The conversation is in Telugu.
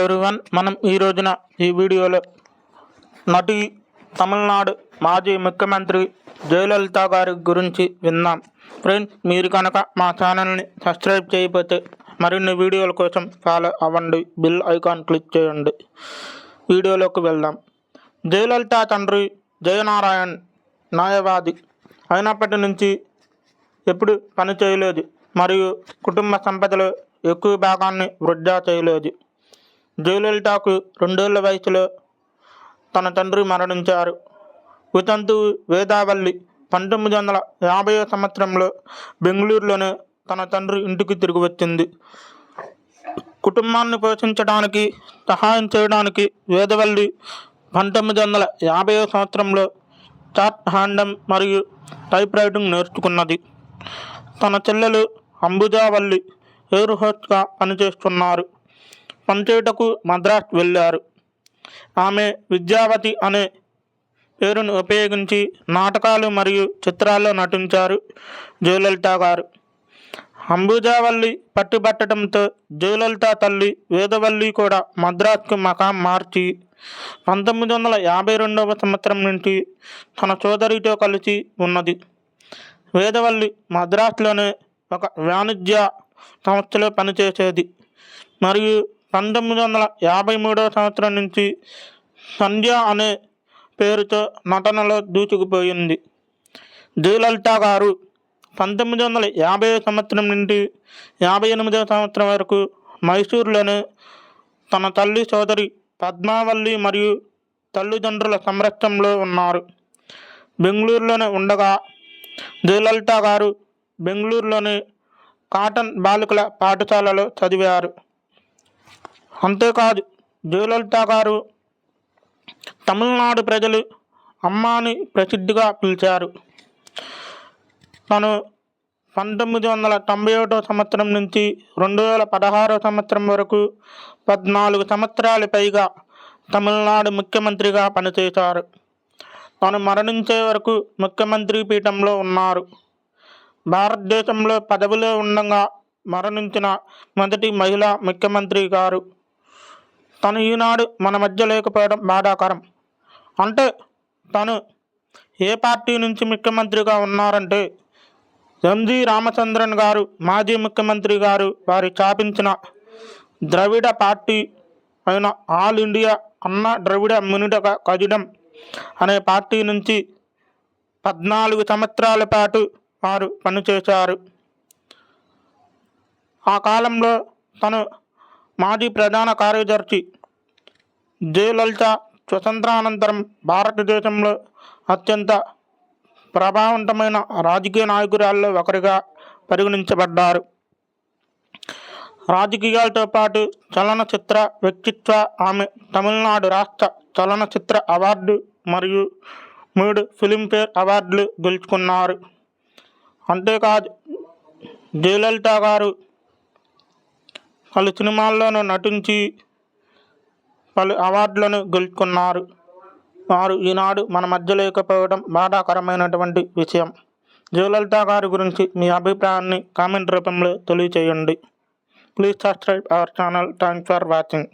ఎవ్రీవన్ మనం ఈ రోజున ఈ వీడియోలో నటి తమిళనాడు మాజీ ముఖ్యమంత్రి జయలలిత గారి గురించి విన్నాం. ఫ్రెండ్స్ మీరు కనుక మా ఛానల్ని సబ్స్క్రైబ్ చేయకపోతే మరిన్ని వీడియోల కోసం ఫాలో అవ్వండి. బిల్ ఐకాన్ క్లిక్ చేయండి. వీడియోలోకి వెళ్దాం. జయలలిత తండ్రి జయనారాయణ్ న్యాయవాది అయినప్పటి నుంచి ఎప్పుడు పని చేయలేదు. మరియు కుటుంబ సంపదలో ఎక్కువ భాగాన్ని వృద్ధా చేయలేదు. జయలలితకు రెండేళ్ళ వయసులో తన తండ్రి మరణించారు. వితంతు వేదావల్లి పంతొమ్మిది వందల యాభై సంవత్సరంలో బెంగళూరులోనే తన తండ్రి ఇంటికి తిరిగి వచ్చింది. కుటుంబాన్ని పోషించడానికి సహాయం చేయడానికి వేదవల్లి పంతొమ్మిది వందల యాభై సంవత్సరంలో చాట్ హ్యాండమ్ మరియు టైప్ రైటింగ్ నేర్చుకున్నది. తన చెల్లెలు అంబుజావల్లి ఎయిర్ హోస్ట్గా పనిచేస్తున్నారు. పనిచేయుటకు మద్రాస్ వెళ్ళారు. ఆమె విద్యావతి అనే పేరును ఉపయోగించి నాటకాలు మరియు చిత్రాల్లో నటించారు జయలలిత గారు. అంబుజావల్లి పట్టుబట్టడంతో జయలలిత తల్లి వేదవల్లి కూడా మద్రాస్కు మకాం మార్చి పంతొమ్మిది వందల యాభై రెండవ సంవత్సరం నుంచి తన సోదరితో కలిసి ఉన్నది. వేదవల్లి మద్రాసులోనే ఒక వాణిజ్య సంస్థలో పనిచేసేది. మరియు పంతొమ్మిది వందల యాభై మూడవ సంవత్సరం నుంచి సంధ్య అనే పేరుతో నటనలో దూసుకుపోయింది. జయలలిత గారు పంతొమ్మిది వందల యాభై సంవత్సరం నుండి యాభై ఎనిమిదవ సంవత్సరం వరకు మైసూరులోనే తన తల్లి సోదరి పద్మావల్లి మరియు తల్లిదండ్రుల సంరక్షణలో ఉన్నారు. బెంగళూరులోనే ఉండగా జయలలిత గారు బెంగళూరులోని కాటన్ బాలికల పాఠశాలలో చదివారు. అంతేకాదు జయలలిత గారు తమిళనాడు ప్రజలు అమ్మాని ప్రసిద్ధిగా పిలిచారు. తను పంతొమ్మిది వందల తొంభై ఒకటో సంవత్సరం నుంచి రెండు వేల పదహారో సంవత్సరం వరకు పద్నాలుగు సంవత్సరాలు పైగా తమిళనాడు ముఖ్యమంత్రిగా పనిచేశారు. తాను మరణించే వరకు ముఖ్యమంత్రి పీఠంలో ఉన్నారు. భారతదేశంలో పదవిలో ఉండగా మరణించిన మొదటి మహిళా ముఖ్యమంత్రి గారు తను ఈనాడు మన మధ్య లేకపోవడం బాధాకరం. అంటే తను ఏ పార్టీ నుంచి ముఖ్యమంత్రిగా ఉన్నారంటే ఎంజి రామచంద్రన్ గారు మాజీ ముఖ్యమంత్రి గారు వారి స్థాపించిన ద్రవిడ పార్టీ అయిన ఆల్ ఇండియా అన్న ద్రవిడ మునిట కజడం అనే పార్టీ నుంచి పద్నాలుగు సంవత్సరాల పాటు వారు పనిచేశారు. ఆ కాలంలో తను మాజీ ప్రధాన కార్యదర్శి జయలలిత స్వతంత్రానంతరం భారతదేశంలో అత్యంత ప్రభావవంతమైన రాజకీయ నాయకురాల్లో ఒకరిగా పరిగణించబడ్డారు. రాజకీయాలతో పాటు చలనచిత్ర వ్యక్తిత్వ ఆమె తమిళనాడు రాష్ట్ర చలనచిత్ర అవార్డు మరియు మూడు ఫిలింఫేర్ అవార్డులు గెలుచుకున్నారు. అంతేకాదు జయలలిత గారు పలు సినిమాల్లోనూ నటించి పలు అవార్డులను గెలుచుకున్నారు. వారు ఈనాడు మన మధ్య లేకపోవడం బాధాకరమైనటువంటి విషయం. జయలలిత గారి గురించి మీ అభిప్రాయాన్ని కామెంట్ రూపంలో తెలియచేయండి. Please subscribe our channel. Thanks for watching.